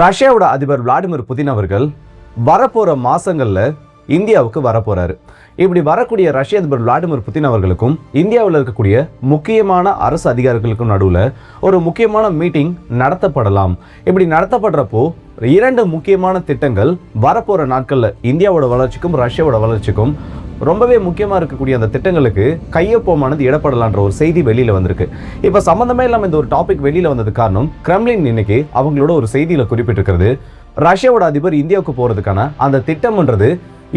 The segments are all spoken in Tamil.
ரஷ்யாவோட அதிபர் விளாடிமிர் புதின் அவர்கள் வரப்போகிற மாதங்களில் இந்தியாவுக்கு வரப்போகிறாரு இப்படி வரக்கூடிய ரஷ்ய அதிபர் விளாடிமிர் புதின் அவர்களுக்கும் இந்தியாவில் இருக்கக்கூடிய முக்கியமான அரசு அதிகாரிகளுக்கும் நடுவில் ஒரு முக்கியமான மீட்டிங் நடத்தப்படலாம். இப்படி நடத்தப்படுறப்போ இரண்டு முக்கியமான திட்டங்கள் வரப்போகிற நாட்களில் இந்தியாவோட வளர்ச்சிக்கும் ரஷ்யாவோட வளர்ச்சிக்கும் ரொம்பவே முக்கியமாக இருக்கக்கூடிய அந்த திட்டங்களுக்கு கையொப்பமானது இடப்படலான்ற ஒரு செய்தி வெளியில் வந்திருக்கு. இப்போ சம்மந்தமே இல்லாமல் இந்த ஒரு டாபிக் வெளியில் வந்தது காரணம் கிரெம்லின் இன்னைக்கு அவங்களோட ஒரு செய்தியில் குறிப்பிட்டிருக்கிறது ரஷ்யாவோட அதிபர் இந்தியாவுக்கு போகிறதுக்கான அந்த திட்டம்ன்றது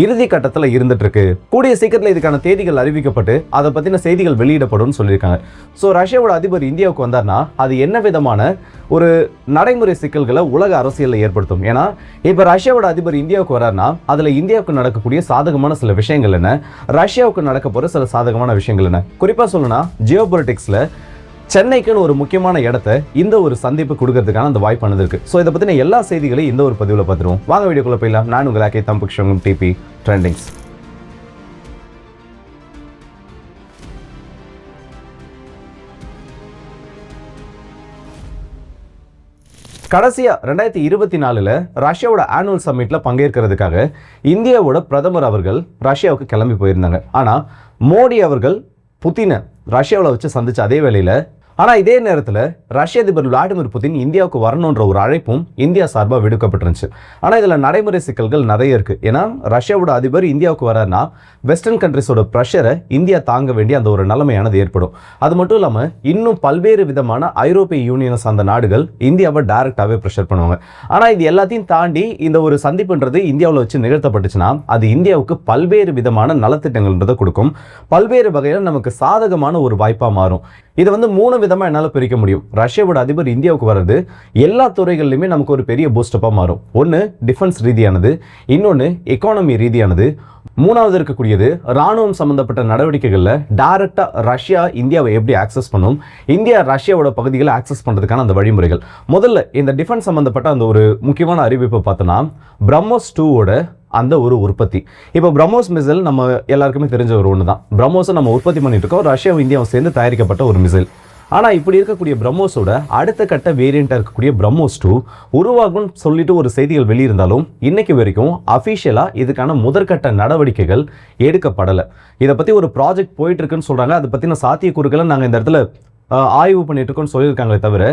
இறுதி கட்டத்தில் இருந்துட்டுருக்கு. கூடிய சீக்கிரத்தில் இதுக்கான தேதிகள் அறிவிக்கப்பட்டு அதை பற்றின செய்திகள் வெளியிடப்படும் சொல்லியிருக்காங்க. ஸோ ரஷ்யாவோட அதிபர் இந்தியாவுக்கு வந்தார்னா அது என்ன விதமான ஒரு நடைமுறை சிக்கல்களை உலக அரசியலில் ஏற்படுத்தும்? ஏன்னா இப்போ ரஷ்யாவோட அதிபர் இந்தியாவுக்கு வரார்னா அதில் இந்தியாவுக்கு நடக்கக்கூடிய சாதகமான சில விஷயங்கள் என்ன? ரஷ்யாவுக்கு நடக்க போகிற சில சாதகமான விஷயங்கள் என்ன? குறிப்பாக சொல்லணும்னா ஜியோ பொலிட்டிக்ஸில் சென்னைக்குன்னு ஒரு முக்கியமான இடத்த இந்த ஒரு சந்திப்பு கொடுக்கறதுக்கான அந்த வாய்ப்பானது இருக்கு ஸோ இதை பற்றின எல்லா செய்திகளையும் இந்த ஒரு பதிவில் பார்த்துருவோம். வாங்க வீடியோக்குள்ள போயிடலாம். நான் உங்கள் ஆக்கே தம்புக்ஷங்கும் டிபி ட்ரெண்டிங்ஸ் கடைசியாக ரெண்டாயிரத்தி இருபத்தி நாலில் ரஷ்யாவோட ஆனுவல் சம்மிட்டில் பங்கேற்கிறதுக்காக இந்தியாவோட பிரதமர் அவர்கள் ரஷ்யாவுக்கு கிளம்பி போயிருந்தாங்க. ஆனால் மோடி அவர்கள் புத்தினை ரஷ்யாவில் வச்சு சந்தித்த அதே வேளையில் ஆனால் இதே நேரத்தில் ரஷ்ய அதிபர் விளாடிமிர் புதின் இந்தியாவுக்கு வரணுன்ற ஒரு அழைப்பும் இந்தியா சார்பாக விடுக்கப்பட்டிருந்துச்சு. ஆனால் இதில் நடைமுறை சிக்கல்கள் நிறைய இருக்குது ஏன்னா ரஷ்யாவோட அதிபர் இந்தியாவுக்கு வராருன்னா வெஸ்டர்ன் கண்ட்ரிஸோட ப்ரெஷரை இந்தியா தாங்க வேண்டிய அந்த ஒரு நிலைமையானது ஏற்படும். அது மட்டும் இல்லாமல் இன்னும் பல்வேறு விதமான ஐரோப்பிய யூனியனை சார்ந்த நாடுகள் இந்தியாவை டைரெக்டாகவே ப்ரெஷர் பண்ணுவாங்க. ஆனால் இது எல்லாத்தையும் தாண்டி இந்த ஒரு சந்திப்புன்றது இந்தியாவில் வச்சு நிகழ்த்தப்பட்டுச்சுன்னா அது இந்தியாவுக்கு பல்வேறு விதமான நலத்திட்டங்கள்ன்றதை கொடுக்கும். பல்வேறு வகையில் நமக்கு சாதகமான ஒரு வாய்ப்பாக மாறும். இதை வந்து மூணு விதமாக என்னால் பிரிக்க முடியும். ரஷ்யாவோட அதிபர் இந்தியாவுக்கு வர்றது எல்லா துறைகள்லையுமே நமக்கு ஒரு பெரிய பூஸ்டப்பாக மாறும். ஒன்று டிஃபென்ஸ் ரீதியானது இன்னொன்று எக்கானமி ரீதியானது. மூணாவது இருக்கக்கூடியது ராணுவம் சம்மந்தப்பட்ட நடவடிக்கைகளில் டைரெக்டாக ரஷ்யா இந்தியாவை எப்படி ஆக்சஸ் பண்ணும்? இந்தியா ரஷ்யாவோட பகுதிகளை ஆக்சஸ் பண்ணுறதுக்கான அந்த வழிமுறைகள். முதல்ல இந்த டிஃபென்ஸ் சம்மந்தப்பட்ட அந்த ஒரு முக்கியமான அறிவிப்பை பார்த்தோன்னா பிரம்மோஸ் டூவோட அந்த ஒரு உற்பத்தி. இப்போ பிரம்மோஸ் மிசைல் நம்ம எல்லாருக்குமே தெரிஞ்ச ஒரு ஒன்று தான் பிரம்மோஸை நம்ம உற்பத்தி பண்ணிட்டு இருக்கோம். ரஷ்யாவும் இந்தியாவும் சேர்ந்து தயாரிக்கப்பட்ட ஒரு மிசைல் ஆனால் இப்படி இருக்கக்கூடிய பிரம்மோஸோட அடுத்த கட்ட வேரியண்ட்டாக இருக்கக்கூடிய பிரம்மோஸ் டூ உருவாகும்னு சொல்லிட்டு ஒரு செய்திகள் வெளியிருந்தாலும் இன்னைக்கு வரைக்கும் அஃபிஷியலாக இதுக்கான முதற்கட்ட நடவடிக்கைகள் எடுக்கப்படலை. இதை பற்றி ஒரு ப்ராஜெக்ட் போயிட்டு இருக்குன்னு சொல்கிறாங்க அதை பற்றின சாத்தியக்கூறுகளை நாங்கள் இந்த இடத்துல ஆய்வு பண்ணிட்டு இருக்கோம்னு சொல்லியிருக்காங்களே தவிர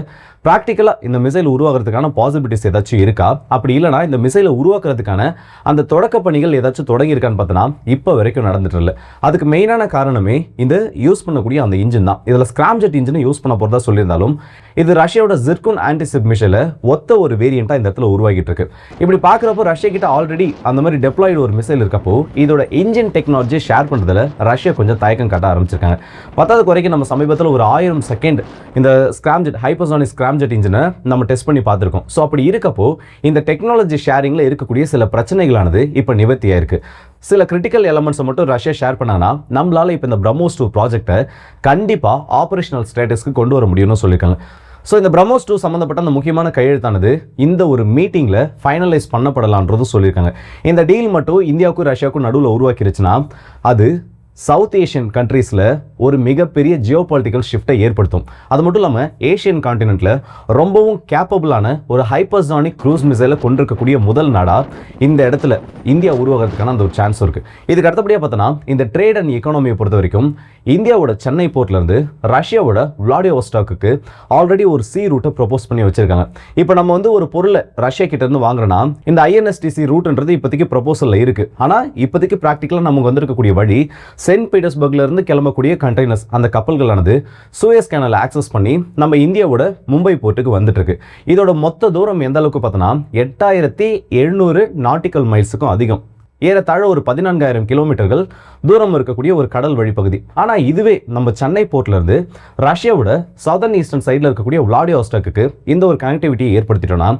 ப்ராக்டிக்கலாக இந்த மிசைல் உருவாகிறதுக்கான பாசிபிலிட்டிஸ் ஏதாச்சும் இருக்கா? அப்படி இல்லைனா இந்த மிசைலை உருவாக்குறதுக்கான அந்த தொடக்க பணிகள் ஏதாச்சும் தொடங்கியிருக்கான்னு பார்த்தோன்னா இப்போ வரைக்கும் நடந்துட்டு இல்லை. அதுக்கு மெயினான காரணமே இந்த யூஸ் பண்ணக்கூடிய அந்த இன்ஜின் தான். இதில் ஸ்கிராம்ஜெட் இன்ஜினை யூஸ் பண்ண போகிறதா சொல்லியிருந்தாலும் இது ரஷ்யாவோட ஜிர்குன் ஆன்டிசிப் மிஷலை ஒத்த ஒரு வேரியண்ட்டாக இந்த இடத்துல உருவாகிட்டு இருக்கு. இப்படி பார்க்குறப்போ ரஷ்யா கிட்ட ஆல்ரெடி அந்த மாதிரி டெப்ளாய்டு ஒரு மிசைல் இருக்கப்போ இதோட இன்ஜின் டெக்னாலஜி ஷேர் பண்ணுறதுல ரஷ்யா கொஞ்சம் தயக்கம் காட்ட ஆரம்பிச்சிருக்காங்க. பத்தாவது குறைக்கு நம்ம சமீபத்தில் ஒரு ஆயிரம் செகண்ட் இந்த ஸ்கிராம்ஜெட் ஹைப்பர்சானிக் ஸ்கிராம்ஜெட் இன்ஜினை நம்ம டெஸ்ட் பண்ணி பார்த்துருக்கோம். ஸோ அப்படி இருக்கப்போ இந்த டெக்னாலஜி ஷேரிங்கில் இருக்கக்கூடிய சில பிரச்சனைகளானது இப்போ நிவர்த்தியாக இருக்குது சில கிரிட்டிக்கல் எலமெண்ட்ஸை மட்டும் ரஷ்யா ஷேர் பண்ணாங்கன்னா நம்மளால் இப்போ இந்த பிரம்மோஸ் டூ ப்ராஜெக்ட்டை கண்டிப்பாக ஆப்ரேஷனல் ஸ்டேட்டஸ்க்கு கொண்டு வர முடியும்னு சொல்லியிருக்காங்க. ஸோ இந்த பிரம்மோஸ் டூ சம்மந்தப்பட்ட அந்த முக்கியமான கையெழுத்தானது இந்த ஒரு மீட்டிங்கில் ஃபைனலைஸ் பண்ணப்படலான்றதும் சொல்லியிருக்காங்க. இந்த டீல் மட்டும் இந்தியாவுக்கும் ரஷ்யாவுக்கும் நடுவில் உருவாக்கிருச்சுன்னா அது சவுத் ஏஷியன் கண்ட்ரீஸில் ஒரு மிகப்பெரிய ஜியோ பொலிட்டிக்கல் ஷிஃப்ட்டை ஏற்படுத்தும். அது மட்டும் இல்லாமல் ஏஷியன் காண்டினென்ட்டில் ரொம்பவும் கேப்பபிளான ஒரு ஹைப்பர்சானிக் க்ரூஸ் மிசைலை கொண்டிருக்கக்கூடிய முதல் நாடாக இந்த இடத்துல இந்தியா உருவாகிறதுக்கான அந்த ஒரு சான்ஸ் இருக்குது இதுக்கு அடுத்தபடியாக பார்த்தோன்னா இந்த ட்ரேட் அண்ட் எக்கானமியை பொறுத்த வரைக்கும் இந்தியாவோட சென்னை போர்ட்லேருந்து ரஷ்யாவோட விளாடியோஸ்டாக்கு ஆல்ரெடி ஒரு சி ரூட்டை ப்ரொபோஸ் பண்ணி வச்சிருக்காங்க. இப்போ நம்ம வந்து ஒரு பொருளை ரஷ்யா கிட்ட இருந்து வாங்குறோன்னா இந்த ஐஎன்எஸ்டிசி ரூட்ன்றது இப்போதைக்கு ப்ரொபோசலில் இருக்கு. ஆனால் இப்போதைக்கு ப்ராக்டிக்கலாக நமக்கு வந்திருக்கக்கூடிய வழி சென்ட் பீட்டர்ஸ்பர்க்ல இருந்து கிளம்பக்கூடிய கண்டெய்னர்ஸ் அந்த கப்பல்களானது சூயஸ் கேனல் ஆக்சஸ் பண்ணி நம்ம இந்தியாவோட மும்பை போர்ட்டுக்கு வந்துட்டுருக்கு. இதோட மொத்த தூரம் எந்த அளவுக்கு பார்த்தோன்னா எட்டாயிரத்தி எழுநூறு நாட்டிக்கல் மைல்ஸுக்கும் அதிகம். ஏறத்தாழ ஒரு பதினான்காயிரம் கிலோமீட்டர்கள் தூரம் இருக்கக்கூடிய ஒரு கடல் வழிப்பகுதி. ஆனால் இதுவே நம்ம சென்னை போர்ட்லேருந்து ரஷ்யாவோட சவுதர்ன் ஈஸ்டர்ன் சைடில் இருக்கக்கூடிய விளாடியோஸ்டாக்கு இந்த ஒரு கனெக்டிவிட்டியை ஏற்படுத்திட்டோம்னா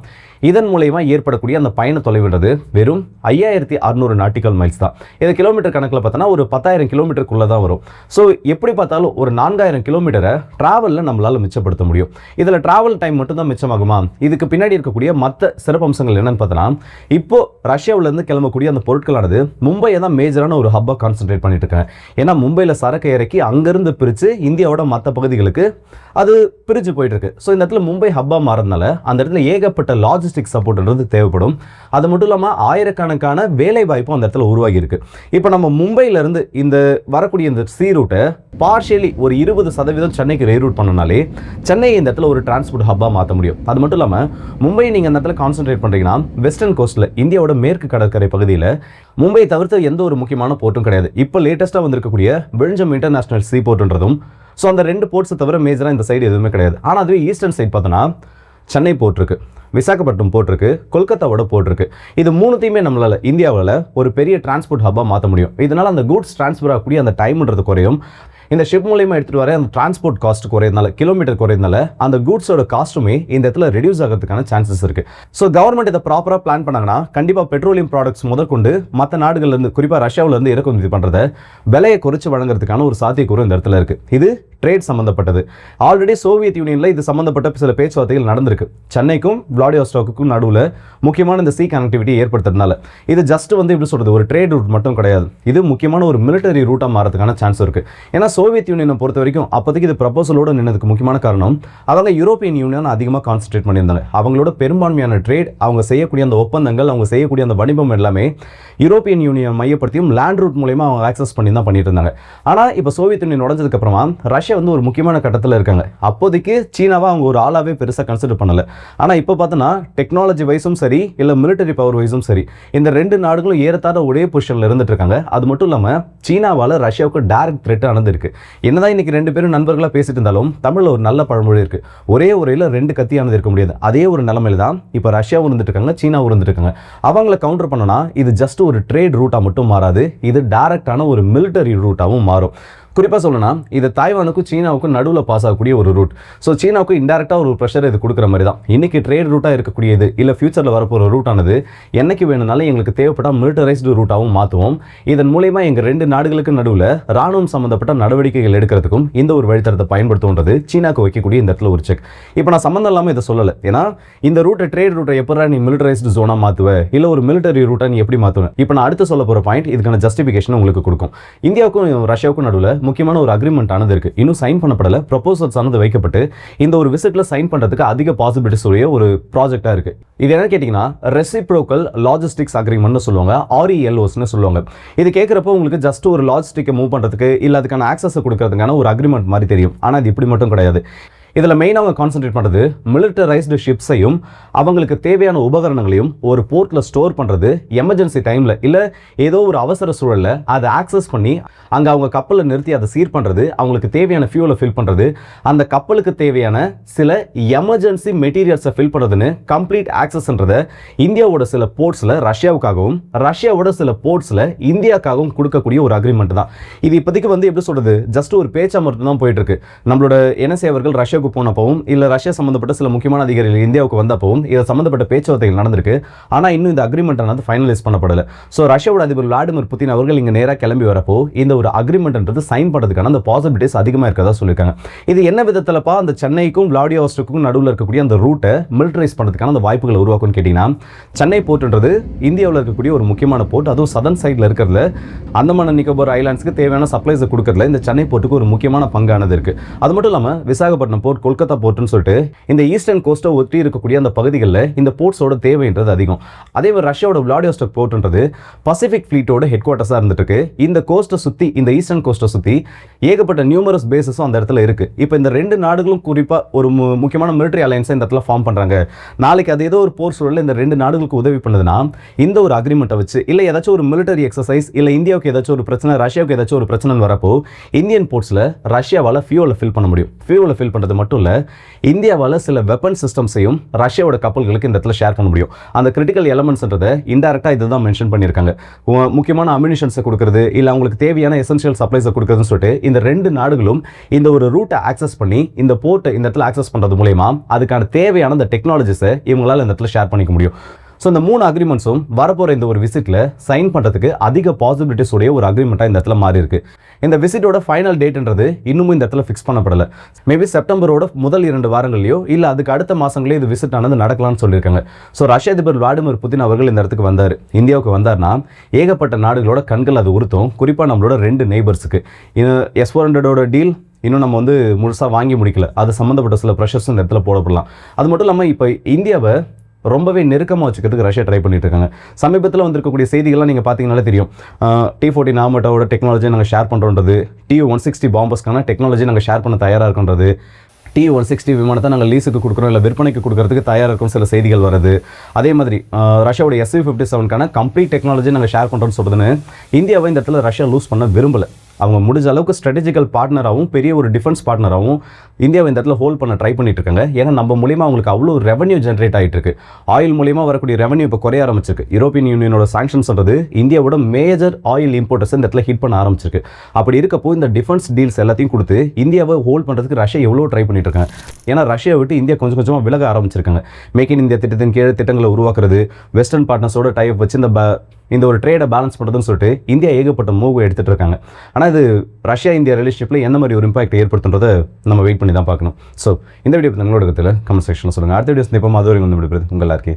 இதன் மூலயமா ஏற்படக்கூடிய அந்த பயண தொலைவுன்றது வெறும் ஐயாயிரத்தி அறுநூறு நாட்டிக்கல் மைல்ஸ் தான். இது கிலோமீட்டர் கணக்கில் பார்த்தோன்னா ஒரு பத்தாயிரம் கிலோமீட்டருக்குள்ளே தான் வரும். ஸோ எப்படி பார்த்தாலும் ஒரு நான்காயிரம் கிலோமீட்டரை ட்ராவலில் நம்மளால் மிச்சப்படுத்த முடியும். இதில் ட்ராவல் டைம் மட்டும்தான் மிச்சமாகுமா? இதுக்கு பின்னாடி இருக்கக்கூடிய மற்ற சிறப்பம்சங்கள் என்னென்னு பார்த்தோன்னா இப்போ ரஷ்யாவிலேருந்து கிளம்பக்கூடிய அந்த பொருட்கள் நாடுகளானது மும்பையை தான் மேஜரான ஒரு ஹப்பாக கான்சென்ட்ரேட் பண்ணிட்டு இருக்காங்க ஏன்னா மும்பையில் சரக்கு இறக்கி அங்கேருந்து பிரித்து இந்தியாவோட மற்ற பகுதிகளுக்கு அது பிரிஞ்சு போயிட்டு இருக்கு ஸோ இந்த இடத்துல மும்பை ஹப்பாக மாறதுனால அந்த இடத்துல ஏகப்பட்ட லாஜிஸ்டிக் சப்போர்ட்ன்றது தேவைப்படும். அது மட்டும் இல்லாமல் ஆயிரக்கணக்கான வேலை வாய்ப்பும் அந்த இடத்துல உருவாகி இருக்கு இப்போ நம்ம மும்பையிலேருந்து இந்த வரக்கூடிய இந்த சி ரூட்டை பார்ஷியலி ஒரு இருபது சதவீதம் சென்னைக்கு ரீரூட் பண்ணனாலே சென்னை இந்த இடத்துல ஒரு டிரான்ஸ்போர்ட் ஹப்பாக மாற்ற முடியும். அது மட்டும் இல்லாமல் மும்பை நீங்கள் அந்த இடத்துல கான்சென்ட்ரேட் பண்ணுறீங்கன்னா வெஸ்டர்ன் கோஸ்ட்டில் இந்தியாவோட மேற்கு கடற்கரை பகுதியில் மும்பை தவிர்த்து எந்த ஒரு முக்கியமான போர்ட்டும் கிடையாது. இப்போ லேட்டஸ்ட்டாக வந்திருக்கக்கூடிய விழுஞ்சம் இன்டர்நேஷனல் சீ போர்ட்ன்றதும் ஸோ அந்த ரெண்டு போர்ட்ஸை தவிர மேஜராக இந்த சைடு எதுவுமே கிடையாது. ஆனால் அதுவே ஈஸ்டர்ன் சைடு பார்த்தோன்னா சென்னை போர்ட் விசாகப்பட்டினம் போட்டிருக்கு கொல்கத்தாவோட போட்டிருக்கு இது மூணுத்தையுமே நம்மளால் இந்தியாவில் ஒரு பெரிய டிரான்ஸ்போர்ட் ஹப்பாக மாற்ற முடியும். இதனால் அந்த கூட்ஸ் டிரான்ஸ்ஃபர் ஆகக்கூடிய அந்த டைம்ன்றது குறையும். இந்த ஷிப் மூலியமாக எடுத்துட்டு வர அந்த டிரான்ஸ்போர்ட் காஸ்ட் குறையதுனால கிலோமீட்டர் குறையதுனால அந்த கூட்ஸோட காஸ்ட்டுமே இந்த இடத்துல ரெடியூஸ் ஆகிறதுக்கான சான்சஸ் இருக்கு. ஸோ கவர்மெண்ட் இதை ப்ராப்பராக பிளான் பண்ணாங்கன்னா கண்டிப்பாக பெட்ரோலியம் ப்ராடக்ட்ஸ் முதற்கொண்டு மற்ற நாடுகள்லேருந்து குறிப்பாக ரஷ்யாவிலேருந்து இறக்குமதி பண்ணுறத விலையை குறைச்சி வழங்குறதுக்கான ஒரு சாத்தியக்கூறு இந்த இடத்துல இருக்கு. இது ட்ரேட் சம்மந்தப்பட்டது ஆல்ரெடி சோவியத் யூனியனில் இது சம்மந்தப்பட்ட சில பேச்சுவார்த்தைகள் நடந்திருக்கு. சென்னைக்கும் விளாடியோஸ்டாக்குக்கும் நடுவில் முக்கியமான இந்த சி கனெக்டிவிட்டி ஏற்படுத்துறதுனால. இது ஜஸ்ட் வந்து எப்படி சொல்கிறது ஒரு ட்ரேட் ரூட் மட்டும் கிடையாது. இது முக்கியமான ஒரு மிலிட்டரி ரூட்டாக மாறதுக்கான சான்ஸ் இருக்குது ஏன்னா சோவியத் யூனியனை பொறுத்த வரைக்கும் அப்போதைக்கு இது ப்ரப்போசலோடு நின்றதுக்கு முக்கியமான காரணம் அவங்க யூரோப்பியன் யூனியன் அதிகமாக கான்சன்ட்ரேட் பண்ணியிருந்தாங்க. அவங்களோட பெரும்பான்மையான ட்ரேட் அவங்க செய்யக்கூடிய அந்த ஒப்பந்தங்கள் அவங்க செய்யக்கூடிய அந்த வணிபம் எல்லாமே யூரோப்பியன் யூனியன் மையப்படுத்தியும் லேண்ட் ரூட் மூலயமா அவங்க ஆக்சஸ் பண்ணி தான் பண்ணிட்டு இருந்தாங்க. ஆனால் இப்போ சோவியத் யூனியன் உடஞ்சதுக்கப்புறமா ரஷ்யா வந்து ஒரு முக்கியமான கட்டத்தில் இருக்காங்க. அப்போதைக்கு சீனாவை அவங்க ஒரு ஆளாகவே பெருசாக கன்சிடர் பண்ணல. ஆனால் இப்போ பார்த்தோன்னா டெக்னாலஜி வைஸும் சரி இல்லை மிலிட்டரி பவர் வைஸும் சரி இந்த ரெண்டு நாடுகளும் ஏறத்தாழ ஒரே பொசிஷனில் இருந்துட்டு இருக்காங்க. அது மட்டும் இல்லாமல் சீனாவால் ரஷ்யாவுக்கு டேரக்ட் த்ரெட் ஆனது இருக்குது என்னதான் இன்னைக்கு ரெண்டு பேரும் நண்பர்களாக பேசிட்டு இருந்தாலும் தமிழில் ஒரு நல்ல பழமொழி இருக்குது ஒரே உரையில் ரெண்டு கத்தியானது இருக்க முடியாது. அதே ஒரு நிலமையில் தான் இப்போ ரஷ்யாவும் இருந்துட்டு இருக்காங்க சீனாவும் இருந்துட்டு இருக்காங்க. அவங்கள கவுண்டர் பண்ணனா இது ஜஸ்ட் ஒரு ட்ரேட் ரூட்டாக மட்டும் மாறாது. இது டைரக்டான ஒரு மிலிட்டரி ரூட்டாகவும் மாறும். குறிப்பாக சொல்லணும்னா இது தாய்வானுக்கும் சீனாவுக்கும் நடுவில் பாஸ் ஆகக்கூடிய ஒரு ரூட் ஸோ சீனாவுக்கும் இன்டெரக்டாக ஒரு ப்ரெஷர் இது கொடுக்குற மாதிரி தான். இன்றைக்கி ட்ரேட் ரூட்டாக இருக்கக்கூடியது இல்லை ஃபியூச்சரில் வரப்போகிற ரூட்டானது என்னைக்கு வேணும்னாலும் எங்களுக்கு தேவைப்பட்டால் மிலிட்டரைஸ்டு ரூட்டாகவும் மாற்றுவோம் இதன் மூலயமா எங்கள் ரெண்டு நாடுகளுக்கு நடுவில் ராணுவம் சம்மந்தப்பட்ட நடவடிக்கைகள் எடுக்கிறதுக்கும் இந்த ஒரு வழித்தடத்தை பயன்படுத்தும்ன்றது சீனாவுக்கு வைக்கக்கூடிய இந்த இடத்துல ஒரு செக் இப்போ நான் சம்மந்தம் இல்லாமல் இதை சொல்லலை. ஏன்னா இந்த ரூட்டை ட்ரேட் ரூட்டை எப்படா நீ மிலிட்டரைஸ்டு ஜோனாக மாற்றுவ இல்லை ஒரு மிலிட்டரி ரூட்டை நீ எப்படி மாற்றுவேன் இப்போ நான் அடுத்து சொல்ல போகிற பாயிண்ட் இதுக்கான ஜஸ்டிஃபிகேஷன் உங்களுக்கு கொடுக்கும். இந்தியாவுக்கும் ரஷ்யாவுக்கும் நடுவில் முக்கியமான ஒரு அக்ரிமெண்ட் ஆனது இருக்கு. இன்னும் சைன் பண்ணப்படல. ப்ரொபோசல்ஸ் ஆனது வைக்கப்பட்டு இந்த ஒரு விசிட்டில் சைன் பண்ணுறதுக்கு அதிக பாசிபிலிட்டிஸ் உடைய ஒரு ப்ராஜெக்டாக இருக்கு. இது என்ன கேட்டிங்கன்னா ரெசிப்ரோக்கல் லாஜிஸ்டிக்ஸ் அக்ரிமெண்ட்னு சொல்லுவாங்க. ஆர்இஎல்ஓஸ்னு சொல்லுவாங்க. இது கேட்குறப்போ உங்களுக்கு ஜஸ்ட் ஒரு லாஜிஸ்டிக்கை மூவ் பண்ணுறதுக்கு இல்லை அதுக்கான ஆக்சஸை கொடுக்கறதுக்கான ஒரு அக்ரிமெண்ட் மாதிரி தெரியும். ஆனால் இது இப்படி மட்டும் கிடையாது. இதில் மெயினாக அவங்க கான்சென்ட்ரேட் பண்ணுறது மிலிட்டரைஸ்டு ஷிப்ஸையும் அவங்களுக்கு தேவையான உபகரணங்களையும் ஒரு போர்ட்டில் ஸ்டோர் பண்ணுறது எமர்ஜென்சி டைமில் இல்லை ஏதோ ஒரு அவசர சூழலில் அதை ஆக்சஸ் பண்ணி அங்கே அவங்க கப்பலை நிறுத்தி அதை சீர் பண்ணுறது அவங்களுக்கு தேவையான ஃபியூலை ஃபில் பண்ணுறது அந்த கப்பலுக்கு தேவையான சில எமர்ஜென்சி மெட்டீரியல்ஸை ஃபில் பண்ணுறதுன்னு கம்ப்ளீட் ஆக்சஸ்ன்றதை இந்தியாவோட சில போர்ட்ஸில் ரஷ்யாவுக்காகவும் ரஷ்யாவோட சில போர்ட்ஸில் இந்தியாவுக்காகவும் கொடுக்கக்கூடிய ஒரு அக்ரிமெண்ட் தான். இது இப்போதைக்கு வந்து எப்படி சொல்கிறது ஜஸ்ட் ஒரு பேச்சா மட்டும் தான் போயிட்டு இருக்கு. நம்மளோட என்எஸ்ஏ அவர்கள் ரஷ்யாவுக்கு போனப்பவும் இல்லை ரஷ்யா சம்மந்தப்பட்ட சில முக்கியமான அதிகாரிகள் இந்தியாவுக்கு வந்தப்பவும் இது சம்மந்தப்பட்ட பேச்சுவார்த்தைகள் நடந்திருக்கு. ஆனால் இன்னும் இந்த அக்ரிமெண்ட் ஆனது ஃபைனலைஸ் பண்ணப்படலை. ஸோ ரஷ்யாவோட அதிபர் விளாடிமிர் புத்தின் அவர்கள் இங்கே நேராக கிளம்பி வரப்போ இந்த ஒரு அக்ரிமெண்ட்ன்றது சைன் பண்ணுறதுக்கான அந்த பாசிபிலிட்டிஸ் அதிகமாக இருக்கிறதா சொல்லியிருக்காங்க. இது என்ன விதத்தில்ப்பா அந்த சென்னைக்கும் விளாடியோஸ்டுக்கும் நடுவில் இருக்கக்கூடிய அந்த ரூட்டை மிலிட்டரைஸ் பண்ணுறதுக்கான அந்த வாய்ப்புகளை உருவாக்கும்னு கேட்டிங்கன்னா சென்னை போர்ட்டுன்றது இந்தியாவில் இருக்கக்கூடிய ஒரு முக்கியமான போர்ட் அதுவும் சதன் சைடில் இருக்கிறதுல அந்தமான நிக்கோபர் ஐலாண்ட்ஸ்க்கு தேவையான சப்ளைஸை கொடுக்கறதுல இந்த சென்னை போர்ட்டுக்கு ஒரு முக்கியமான பங்கானது இருக்குது அது மட்டும் இல்லாமல் விசாகப்பட்டினம் போர்ட் கொல்கத்தா போர்ட்னு சொல்லிட்டு இந்த ஈஸ்டர்ன் கோஸ்ட்டை ஒட்டி இருக்கக்கூடிய அந்த பகுதிகளில் இந்த போர்ட்ஸோட தேவைன்றது அதிகம். அதே மாதிரி ரஷ்யாவோட விளாடியோஸ்டக் போர்ட்ன்றது பசிபிக் ஃப்ளீட்டோட ஹெட் குவார்ட்டர்ஸாக இருந்துட்டு இந்த கோஸ்ட்டை சுற்றி இந்த ஈஸ்டர்ன் கோஸ்ட்டை சுற்றி ஏகப்பட்ட நியூமரஸ் பேசஸும் அந்த இடத்துல இருக்குது இப்போ இந்த ரெண்டு நாடுகளும் குறிப்பாக ஒரு முக்கியமான மிலிட்டரி அலையன்ஸை இந்த இடத்துல ஃபார்ம் பண்ணுறாங்க நாளைக்கு அது ஏதோ ஒரு போர் சூழலில் இந்த ரெண்டு நாடுகளுக்கு உதவி பண்ணுதுன்னா இந்த ஒரு அக்ரிமெண்ட்டை வச்சு இல்லை ஏதாச்சும் ஒரு மிலிட்டரி எக்ஸசைஸ் இல்லை இந்தியாவுக்கு ஏதாச்சும் ஒரு பிரச்சனை ரஷ்யாவுக்கு ஏதாச்சும் ஒரு பிரச்சனை வரப்போ இந்தியன் போர்ட்ஸில் ரஷ்யாவால் ஃபியூவில் ஃபில் பண்ண முடியும். ஃபியூவில் ஃபில் பண்ணுறது மட்டும் மட்டும் இல்லை இந்தியாவால் சில வெப்பன் சிஸ்டம்ஸையும் ரஷ்யாவோட கப்பல்களுக்கு இந்த இடத்துல ஷேர் பண்ண முடியும். அந்த கிரிட்டிக்கல் எலமெண்ட்ஸ்ன்றதை இன்டெரக்டாக இதுதான் மென்ஷன் பண்ணியிருக்காங்க. முக்கியமான அம்யூனிஷன்ஸை கொடுக்குறது இல்லை அவங்களுக்கு தேவையான எசென்ஷியல் சப்ளைஸை கொடுக்குறதுன்னு சொல்லிட்டு இந்த ரெண்டு நாடுகளும் இந்த ஒரு ரூட்டை ஆக்சஸ் பண்ணி இந்த போர்ட்டை இந்த இடத்துல ஆக்சஸ் பண்ணுறது மூலயமா அதுக்கான தேவையான அந்த டெக்னாலஜிஸை இவங்களால் இந்த இடத்துல ஷேர் பண்ணிக்க முடியும். ஸோ இந்த மூணு அக்ரிமெண்ட்ஸும் வரப்போகிற இந்த ஒரு விசிட்டில் சைன் பண்ணுறதுக்கு அதிக பாசிபிலிட்டிஸ் உடைய ஒரு அக்ரிமெண்ட்டாக இந்த இடத்துல மாறி இருக்கு. இந்த விசிட்டோட ஃபைனல் டேட்ன்றது இன்னமும் இந்த இடத்துல ஃபிக்ஸ் பண்ணப்படலை. மேபி செப்டம்பரோட முதல் இரண்டு வாரங்களையோ இல்லை அதுக்கு அடுத்த மாதங்களே இது விசிட் ஆனது நடக்கலாம்னு சொல்லியிருக்காங்க. ஸோ ரஷ்ய அதிபர் விளாடிமிர் புதின் அவர்கள் இந்த இடத்துக்கு வந்தார். இந்தியாவுக்கு வந்தார்னா ஏகப்பட்ட நாடுகளோட கண்கள் அது உறுத்தும். குறிப்பாக நம்மளோட ரெண்டு நெய்பர்ஸுக்கு இது எஸ் ஃபோர் ஹண்ட்ரடோட டீல் இன்னும் நம்ம வந்து முழுசாக வாங்கி முடிக்கல. அது சம்மந்தப்பட்ட சில ப்ரெஷர்ஸ் இந்த இடத்துல போடப்படலாம். அது மட்டும் இல்லாமல் இப்போ இந்தியாவை ரொம்பவே நெருக்கமாக வச்சுக்கிறதுக்கு ரஷ்யா ட்ரை பண்ணிட்டு இருக்காங்க சமீபத்தில் வந்திருக்கக்கூடிய செய்திகள்லாம் நீங்கள் பார்த்தீங்கனாலே தெரியும். டி ஃபோர்ட்டி நாமட்டோட டெக்னாலஜி நாங்கள் ஷேர் பண்ணுறோன்றது டி ஒன் சிக்ஸ்டி பாம்பஸ்க்கான டெக்னாலஜி நாங்கள் ஷேர் பண்ண தயாராக இருக்கின்றது டி ஒன் சிக்ஸ்டி விமானத்தை நாங்கள் லீஸுக்கு கொடுக்குறோம் இல்லை விற்பனைக்கு கொடுக்கறதுக்கு தயாராக இருக்கும் சில செய்திகள் வருது. அதே மாதிரி ரஷ்யாவோட எஸ்வி ஃபிஃப்டி செவனுக்கான கம்ப்ளீட் டெக்னாலஜி நாங்கள் ஷேர் பண்ணுறோம்னு சொல்கிறதுன்னு இந்தியாவை இந்த இடத்துல ரஷ்யா லூஸ் பண்ண விரும்பலை. அவங்க முடிஞ்ச அளவுக்கு ஸ்ட்ராட்டஜிக்கல் பார்ட்னராகவும் பெரிய ஒரு டிஃபென்ஸ் பார்ட்னராகவும் இந்தியாவை இந்த இடத்துல ஹோல்ட் பண்ண ட்ரை பண்ணிட்டு இருக்காங்க. ஏன்னா நம்ம மூலியமாக அவங்களுக்கு அவ்வளோ ரெவன்யூ ஜென்ரேட் ஆகிட்டு இருக்கு ஆயில் மூலியமா வரக்கூடிய ரெவன்யூ இப்போ குறைய ஆரம்பிச்சிருக்கு. யூரோப்பியன் யூனியனோட சாங்ஷன்ஸ் சொல்றது இந்தியாவோட மேஜர் ஆயில் இம்போர்ட்டர்ஸ் இந்த இடத்துல ஹிட் பண்ண ஆரம்பிச்சிருக்கு. அப்படி இருக்கப்போ இந்த டிஃபென்ஸ் டீல்ஸ் எல்லாத்தையும் கொடுத்து இந்தியாவை ஹோல்ட் பண்ணுறதுக்கு ரஷ்யா எவ்வளோ ட்ரை பண்ணிட்டு இருக்காங்க. ஏன்னா ரஷ்யா விட்டு இந்தியா கொஞ்சம் கொஞ்சமாக விலக ஆரம்பிச்சிருக்காங்க. மேக் இன் இந்தியா திட்டத்தின் கீழே திட்டங்களை உருவாக்குறது வெஸ்டர்ன் பார்ட்னர்ஸோட டைப் வச்சு இந்த இந்த ஒரு ட்ரேடை பேலன்ஸ் பண்ணுறதுன்னு சொல்லிட்டு இந்தியா ஏகப்பட்ட மூவ் எடுத்துகிட்டு இருக்காங்க. ஆனால் இது ரஷ்யா இந்தியா ரிலேஷன்ஷிப்பில் எந்த மாதிரி ஒரு இம்பாக்ட் ஏற்படுத்துன்றதை நம்ம வெயிட் பண்ணி தான் பார்க்கணும். ஸோ இந்த வீடியோ பற்றி உங்களோட கமெண்ட் செக்ஷனில் சொல்லுங்கள் அடுத்த வீடியோஸ் நிப்போம் அது வரைக்கும் வந்து விடுபடுது. உங்கள் எல்லாருக்கே